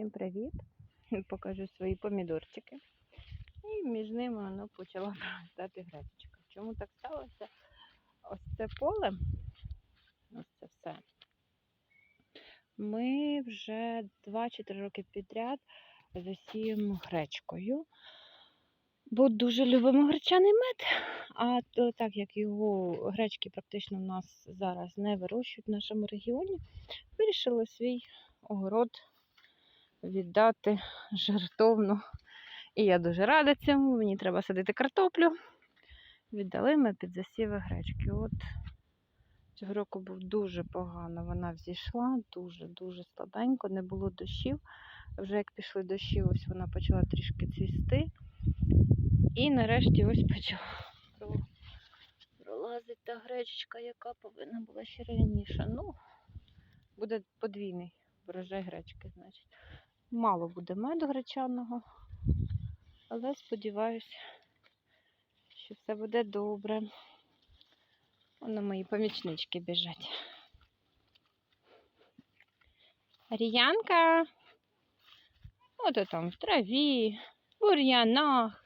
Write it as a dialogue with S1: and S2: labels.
S1: Всім привіт! Покажу свої помідорчики. І між ними воно почала проростати гречечка. Чому так сталося? Ось це поле, ось це все. Ми вже 2 чи 3 роки підряд засіємо гречкою. Бо дуже любимо гречаний мед. А то, так як його гречки практично в нас зараз не вирощують в нашому регіоні, вирішили свій огород віддати жертовно. І я дуже рада цьому. Мені треба садити картоплю. Віддали ми під засіви гречки. От цього року був дуже погано. Вона взійшла, дуже-дуже слабенько, не було дощів. Вже як пішли дощі, ось вона почала трішки цвісти. І нарешті ось почала про- пролазить та гречечка, яка повинна була ще раніше. Ну, буде подвійний врожай гречки, значить. Мало буде меду гречаного, але сподіваюся, що все буде добре. Воно мої помічнички біжать. Ріянка. Ото там в траві, бур'янах.